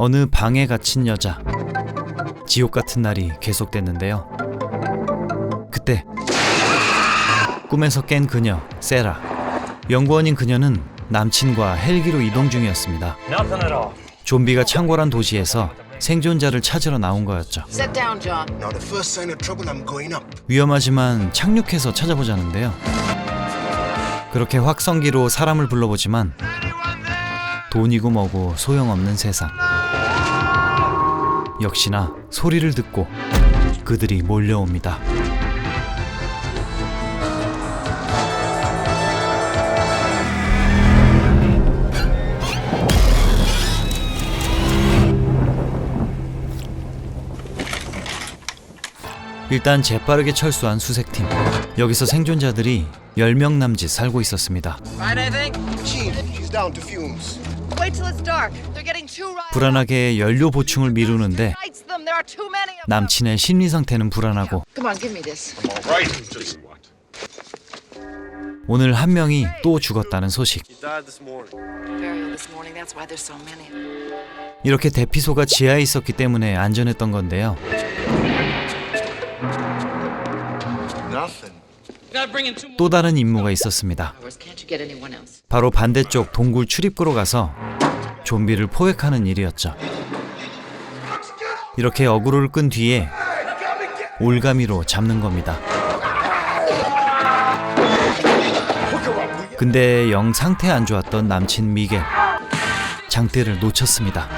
어느 방에 갇힌 여자. 지옥 같은 날이 계속됐는데요. 그때 꿈에서 깬 그녀, 세라. 연구원인 그녀는 남친과 헬기로 이동 중이었습니다. 좀비가 창궐한 도시에서 생존자를 찾으러 나온 거였죠. 위험하지만 착륙해서 찾아보자는데요. 그렇게 확성기로 사람을 불러보지만 돈이고 뭐고 소용없는 세상. 역시나 소리를 듣고 그들이 몰려옵니다. 일단 재빠르게 철수한 수색팀. 여기서 생존자들이 10명 남짓 살고 있었습니다. Right, 불안하게 연료 보충을 미루는데. 남친의 심리 상태는 불안하고 Come on, give me this. 오늘 한 명이 또 죽었다는 소식. Burial this morning. That's why there's so many. 이렇게 대피소가 지하에 있었기 때문에 안전했던 건데요. 또 다른 임무가 있었습니다. 바로 반대쪽 동굴 출입구로 가서 좀비를 포획하는 일이었죠. 이렇게 어그로를 끈 뒤에 올가미로 잡는 겁니다. 근데 영 상태 안 좋았던 남친 미겔 장대를 놓쳤습니다.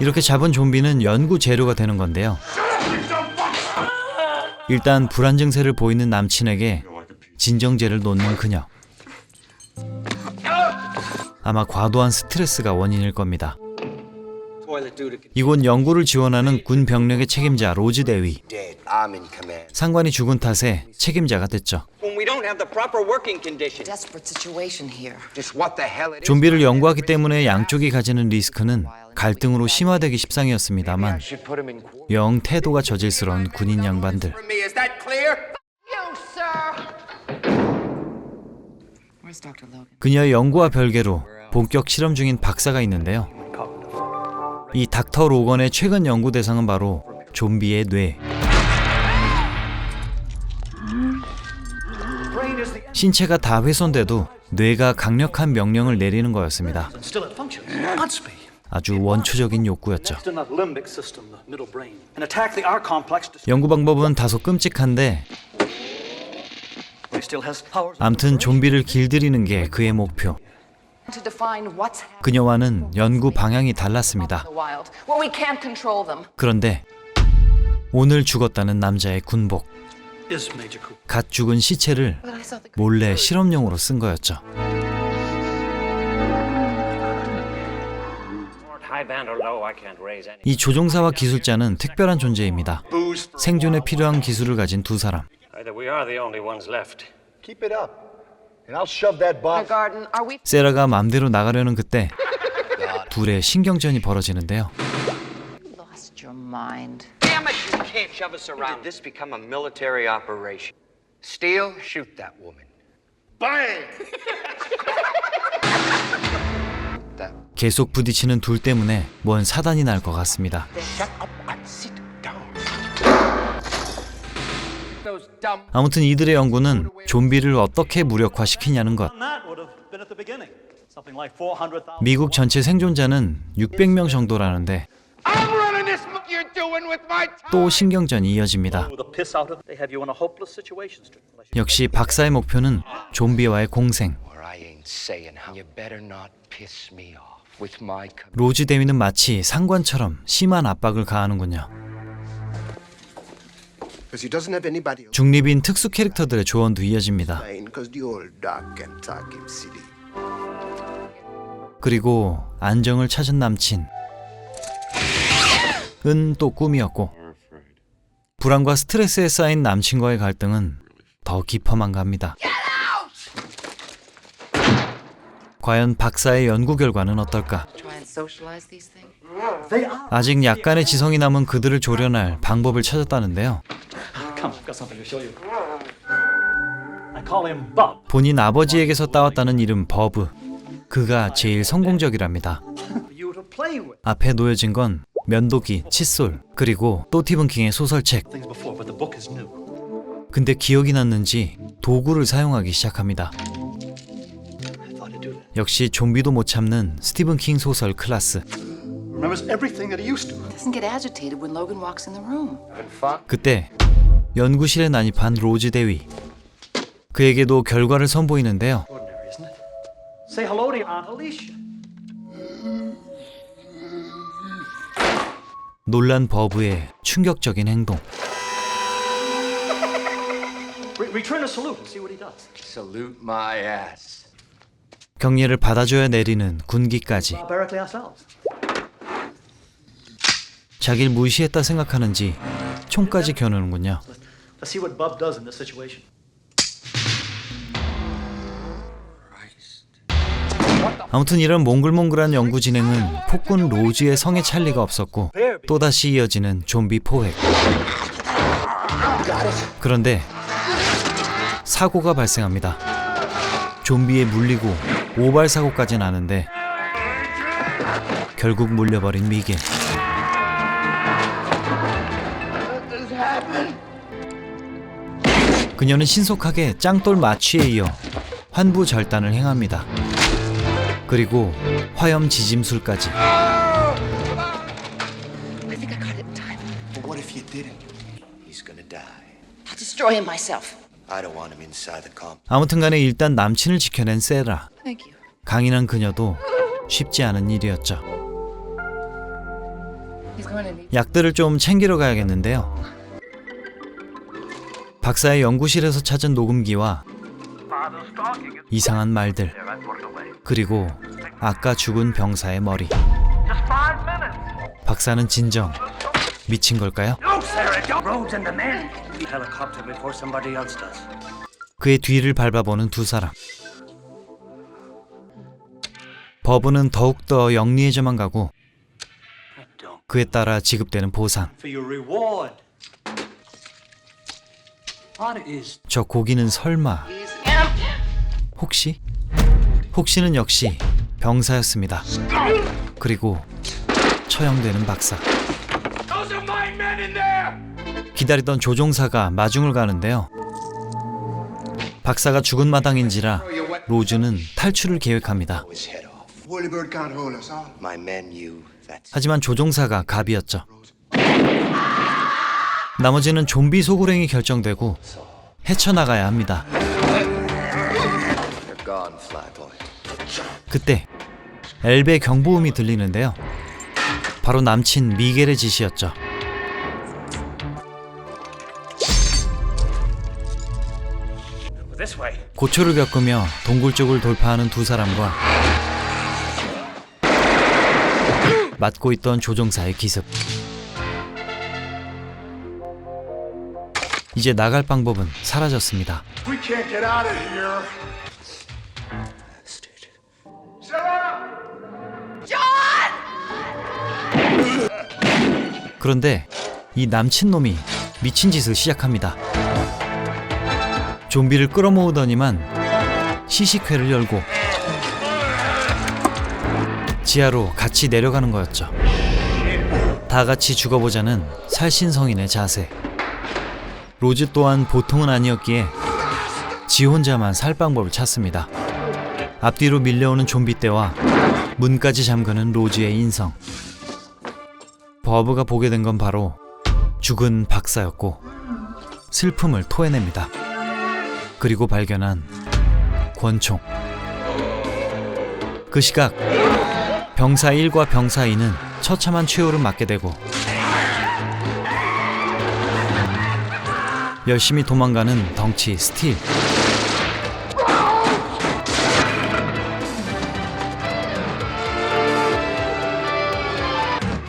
이렇게 잡은 좀비는 연구 재료가 되는 건데요. 일단 불안 증세를 보이는 남친에게 진정제를 놓는 그녀. 아마 과도한 스트레스가 원인일 겁니다. 이곳 연구를 지원하는 군 병력의 책임자 로즈 대위. 상관이 죽은 탓에 책임자가 됐죠. 좀비를 연구하기 때문에 양쪽이 가지는 리스크는 갈등으로 심화되기 십상이었습니다만. 영 태도가 저질스러운 군인 양반들. 그녀의 연구와 별개로 본격 실험 중인 박사가 있는데요. 이 닥터 로건의 최근 연구 대상은 바로 좀비의 뇌. 신체가 다 훼손돼도 뇌가 강력한 명령을 내리는 거였습니다. 아주 원초적인 욕구였죠. 연구 방법은 다소 끔찍한데. 암튼 좀비를 길들이는 게 그의 목표. 그녀와는 연구 방향이 달랐습니다. 그런데 오늘 죽었다는 남자의 군복. 갓 죽은 시체를 몰래 실험용으로 쓴 거였죠. 이 조종사와 기술자는 특별한 존재입니다. 생존에 필요한 기술을 가진 두 사람. Either we are the only ones left. Keep it up. And I'll shove that Our box. garden. Are we? 세라가 맘대로 나가려는 그때 둘의 신경전이 벌어지는데요. 계속 부딪히는 둘 때문에 뭔 사단이 날 것 같습니다. 아무튼 이들의 연구는 좀비를 어떻게 무력화시키냐는 것. That would have been at the beginning. Something like 400,000. 미국 전체 생존자는 600명 정도라는데? 또 신경전이 이어집니다. 역시 박사의 목표는 좀비와의 공생. 로즈 대위는 마치 상관처럼 심한 압박을 가하는군요. Because he doesn't have anybody else. 중립인 특수 캐릭터들의 조언도 이어집니다. 그리고 안정을 찾은 남친. 은 또 꿈이었고 불안과 스트레스에 쌓인 남친과의 갈등은 더 깊어만 갑니다. 과연 박사의 연구 결과는 어떨까? Try and socialize these things. 아직 약간의 지성이 남은 그들을 조련할 방법을 찾았다는데요. 본인 아버지에게서 따왔다는 이름 버브. 그가 제일 성공적이랍니다. 앞에 놓여진 건 면도기, 칫솔, 그리고 또 티븐 킹의 소설책. 근데 기억이 났는지 도구를 사용하기 시작합니다. 역시 좀비도 못 참는 스티븐 킹 소설 클라스. Remembers everything that he used to. Doesn't get agitated when Logan walks in the room. Having fun? 그때 연구실에 난입한 로즈 대위. 그에게도 결과를 선보이는데요. Ordinary, isn't it? Say hello to your Aunt Alicia. 놀란 버브의 충격적인 행동. Re- return a salute and see what he does. Salute my ass. 경례를 받아줘야 내리는 군기까지. 자기를 무시했다 생각하는지 총까지 겨누는군요. 아무튼 이런 몽글몽글한 연구 진행은 폭군 로즈의 성에 찰 리가 없었고 또다시 이어지는 좀비 포획. 그런데 사고가 발생합니다. 좀비에 물리고 오발 사고까지 나는데 결국 물려버린 미겔. 그녀는 신속하게 짱돌 마취에 이어 환부 절단을 행합니다. 그리고 화염 지짐술까지 I think I got it in time. But what if you didn't? He's gonna die. I'll destroy him myself. I don't want him inside the comp. 아무튼간에 일단 남친을 지켜낸 세라 강인한 그녀도 쉽지 않은 일이었죠. 약들을 좀 챙기러 가야겠는데요 박사의 연구실에서 찾은 녹음기와 이상한 말들 그리고 아까 죽은 병사의 머리 박사는 진정 미친 걸까요? Roads and the men. Helicopter before somebody else does. 그의 뒤를 밟아보는 두 사람. 버브는 더욱더 영리해져만 가고 그에 따라 지급되는 보상. 저 고기는 설마 혹시? 혹시는 역시 병사였습니다. 그리고 처형되는 박사. 기다리던 조종사가 마중을 가는데요. 박사가 죽은 마당인지라 로즈는 탈출을 계획합니다. 하지만 조종사가 갑이었죠. 나머지는 좀비 소굴행이 결정되고 헤쳐나가야 합니다. 그때 엘베 경보음이 들리는데요. 바로 남친 미겔의 way. 고초를 겪으며 동굴 쪽을 돌파하는 두 사람과 맡고 있던 조종사의 기습. 이제 나갈 방법은 사라졌습니다. 그런데 이 남친 놈이 미친 짓을 시작합니다. 좀비를 끌어모으더니만 시식회를 열고 지하로 같이 내려가는 거였죠. 다 같이 죽어보자는 살신성인의 자세. 로즈 또한 보통은 아니었기에 지 혼자만 살 방법을 찾습니다. 앞뒤로 밀려오는 좀비 떼와 문까지 잠그는 로즈의 인성. 버브가 보게 된 건 바로 죽은 박사였고 슬픔을 토해냅니다. 그리고 발견한 권총. 그 시각 병사 1과 병사 2는 처참한 최후를 맞게 되고 열심히 도망가는 덩치 스틸.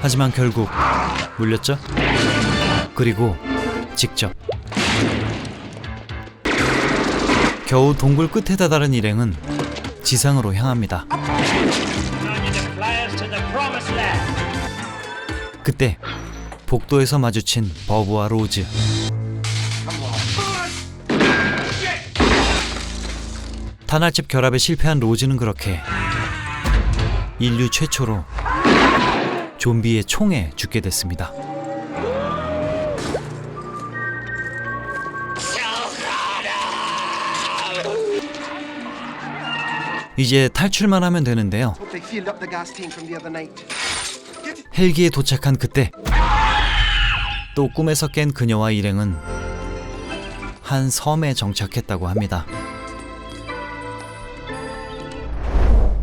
하지만 결국 물렸죠? 그리고 직접 겨우 동굴 끝에 다다른 일행은 지상으로 향합니다. 그때 복도에서 마주친 버브와 로즈. 탄알집 결합에 실패한 로즈는 그렇게 인류 최초로 좀비의 총에 죽게 됐습니다. 이제 탈출만 하면 되는데요. 헬기에 도착한 그때 또 꿈에서 깬 그녀와 일행은 한 섬에 정착했다고 합니다.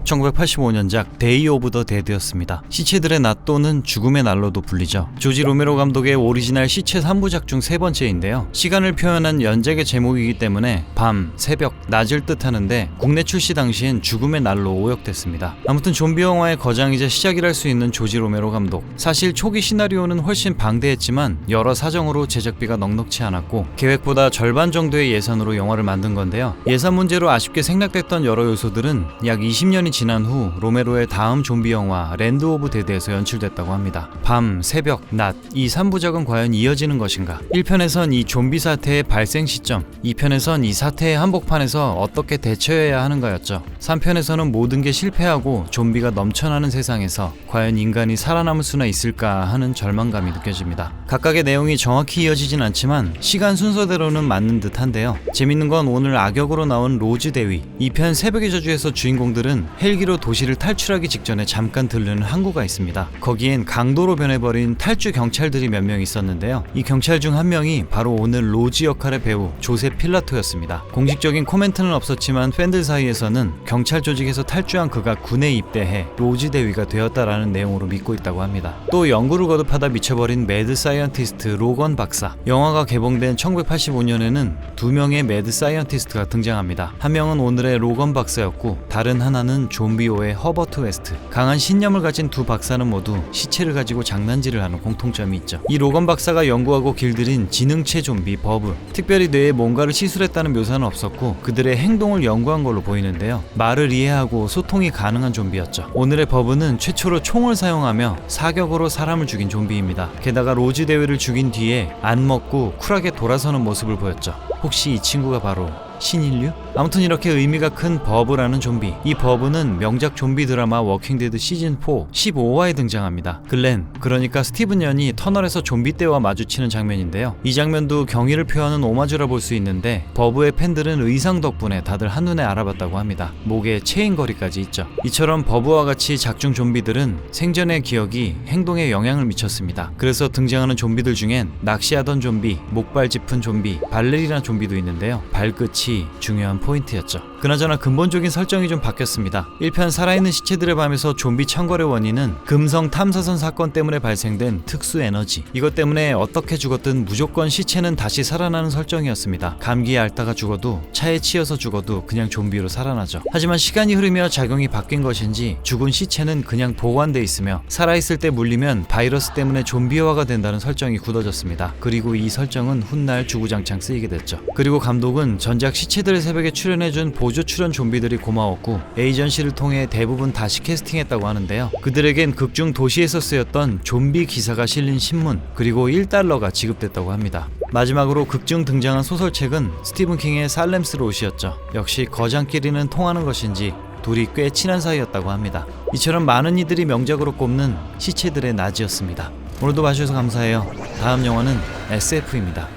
1985년작 데이 오브 더 데드였습니다. 시체들의 낮 또는 죽음의 날로도 불리죠. 조지 로메로 감독의 오리지널 시체 3부작 중 세 번째인데요. 시간을 표현한 연작의 제목이기 때문에 밤, 새벽, 낮을 뜻하는데 국내 출시 당시엔 죽음의 날로 오역됐습니다. 아무튼 좀비 영화의 거장이자 시작이랄 수 있는 조지 로메로 감독. 사실 초기 시나리오는 훨씬 방대했지만 여러 사정으로 제작비가 넉넉치 않았고 계획보다 절반 정도의 예산으로 영화를 만든 건데요. 예산 문제로 아쉽게 생략됐던 여러 요소들은 약 20년이 지난 후 로메로의 다음 좀비 영화 랜드 오브 데드에서 연출됐다고 합니다. 밤, 새벽, 낮 이 3부작은 과연 이어지는 것인가? 1편에선 이 좀비 사태의 발생 시점, 2편에선 이 사태의 한복판에서 어떻게 대처해야 하는가였죠. 3편에서는 모든 게 실패하고 좀비가 넘쳐나는 세상에서 과연 인간이 살아남을 수나 있을까 하는 절망감이 느껴집니다. 각각의 내용이 정확히 이어지진 않지만 시간 순서대로는 맞는 듯한데요. 재밌는 건 오늘 악역으로 나온 로즈 대위 2편 새벽의 저주에서 주인공들은 헬기로 도시를 탈출하기 직전에 잠깐 들르는 항구가 있습니다. 거기엔 강도로 변해버린 탈주 경찰들이 몇 명 있었는데요. 이 경찰 중 한 명이 바로 오늘 로즈 역할의 배우 조세 필라토였습니다. 공식적인 코멘트는 없었지만 팬들 사이에서는 경찰 조직에서 탈주한 그가 군에 입대해 로즈 대위가 되었다라는 내용으로 믿고 있다고 합니다. 또 연구를 거듭하다 미쳐버린 매드 사이언티스트 로건 박사. 영화가 개봉된 1985년에는 두 명의 매드 사이언티스트가 등장합니다. 한 명은 오늘의 로건 박사였고 다른 하나는 좀비오의 허버트 웨스트. 강한 신념을 가진 두 박사는 모두 시체를 가지고 장난질을 하는 공통점이 있죠. 이 로건 박사가 연구하고 길들인 지능체 좀비 버브. 특별히 뇌에 뭔가를 시술했다는 묘사는 없었고 그들의 행동을 연구한 걸로 보이는데요. 말을 이해하고 소통이 가능한 좀비였죠. 오늘의 버브는 최초로 총을 사용하며 사격으로 사람을 죽인 좀비입니다. 게다가 로즈 대회를 죽인 뒤에 안 먹고 쿨하게 돌아서는 모습을 보였죠. 혹시 이 친구가 바로 신인류? 아무튼 이렇게 의미가 큰 버브라는 좀비. 이 버브는 명작 좀비 드라마 워킹데드 시즌 4 15화에 등장합니다. 글렌, 그러니까 스티븐 연이 터널에서 좀비 떼와 마주치는 장면인데요. 이 장면도 경의를 표하는 오마주라 볼 수 있는데 버브의 팬들은 의상 덕분에 다들 한눈에 알아봤다고 합니다. 목에 체인거리까지 있죠. 이처럼 버브와 같이 작중 좀비들은 생전의 기억이 행동에 영향을 미쳤습니다. 그래서 등장하는 좀비들 중엔 낚시하던 좀비, 목발 짚은 좀비, 발레리나 좀비도 있는데요. 발끝이 중요한 포인트였죠. 그나저나 근본적인 설정이 좀 바뀌었습니다. 1편 살아있는 시체들의 밤에서 좀비 창궐의 원인은 금성 탐사선 사건 때문에 발생된 특수 에너지. 이것 때문에 어떻게 죽었든 무조건 시체는 다시 살아나는 설정이었습니다. 감기에 앓다가 죽어도 차에 치여서 죽어도 그냥 좀비로 살아나죠. 하지만 시간이 흐르며 작용이 바뀐 것인지 죽은 시체는 그냥 보관돼 있으며 살아있을 때 물리면 바이러스 때문에 좀비화가 된다는 설정이 굳어졌습니다. 그리고 이 설정은 훗날 주구장창 쓰이게 됐죠. 그리고 감독은 전작 시체들의 새벽에 출연해준 보조 출연 좀비들이 고마웠고 에이전시를 통해 대부분 다시 캐스팅했다고 하는데요. 그들에겐 극중 도시에서 쓰였던 좀비 기사가 실린 신문 그리고 1달러가 지급됐다고 합니다. 마지막으로 극중 등장한 소설책은 스티븐 킹의 살렘스 롯이었죠. 역시 거장끼리는 통하는 것인지 둘이 꽤 친한 사이였다고 합니다. 이처럼 많은 이들이 명작으로 꼽는 시체들의 낮이었습니다. 오늘도 봐주셔서 감사해요. 다음 영화는 SF입니다.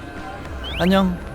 안녕.